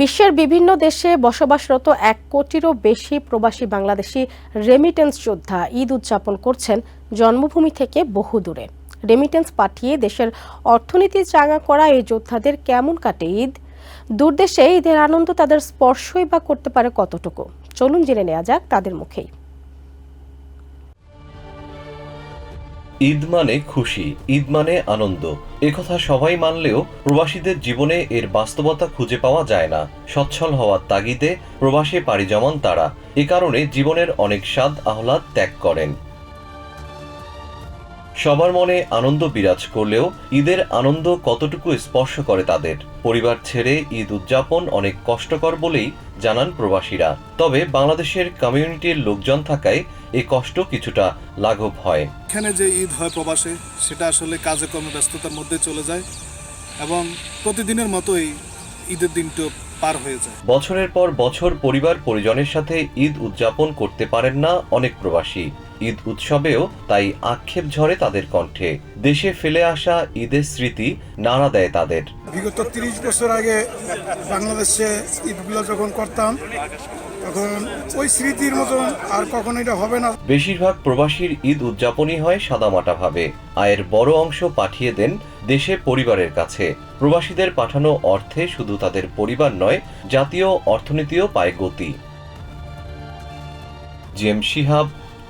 বিশ্বের বিভিন্ন দেশে বসবাসরত এক কোটিরও বেশি প্রবাসী বাংলাদেশি রেমিটেন্স যোদ্ধা ঈদ উদযাপন করছেন জন্মভূমি থেকে বহু দূরে। রেমিটেন্স পাঠিয়ে দেশের অর্থনীতি চাঙা করা এই যোদ্ধাদের কেমন কাটে ঈদ? দূরদেশে ঈদের আনন্দ তাদের স্পর্শই বা করতে পারে কতটুকু? চলুন জেনে নেওয়া যাক তাদের মুখেই। ঈদ মানে খুশি, ঈদ মানে আনন্দ। একথা সবাই মানলেও প্রবাসীদের জীবনে এর বাস্তবতা খুঁজে পাওয়া যায় না। সচ্ছল হওয়ার তাগিদে প্রবাসে পাড়ি জমান তারা। এ কারণে জীবনের অনেক স্বাদ আহ্লাদ ত্যাগ করেন। সবার মনে আনন্দ বিরাজ করলেও ঈদের আনন্দ কতটুকু স্পর্শ করে তাদের? পরিবার ছেড়ে ঈদ উদযাপন অনেক কষ্টকর বলেই জানান প্রবাসীরা। তবে বাংলাদেশের কমিউনিটির লোকজন থাকায় এ কষ্ট কিছুটা লাঘব হয়। এখানে যে ঈদ হয় প্রবাসে সেটা আসলে কাজে কর্মে ব্যস্ততার মধ্যে চলে যায় এবং প্রতিদিনের মতোই ঈদের দিনটা পার হয়ে যায়। বছরের পর বছর পরিবার পরিজনের সাথে ঈদ উদযাপন করতে পারেন না অনেক প্রবাসী। ঈদ উৎসবেও তাই আক্ষেপ ঝরে তাদের কণ্ঠে। দেশে ফেলে আসা ঈদের স্মৃতি নাড়া দেয় তাদের। বিগত তিরিশ বছর আগে বাংলাদেশে ঈদগুলো যখন করতাম তখন ওই স্মৃতির মতন আর কখনো এটা হবে না। বেশিরভাগ প্রবাসীর ঈদ উদযাপনই হয় সাদামাটাভাবে। আয়ের বড় অংশ পাঠিয়ে দেন দেশে পরিবারের কাছে। প্রবাসীদের পাঠানো অর্থে শুধু তাদের পরিবার নয় জাতীয় অর্থনীতিও পায় গতি। G M Shihab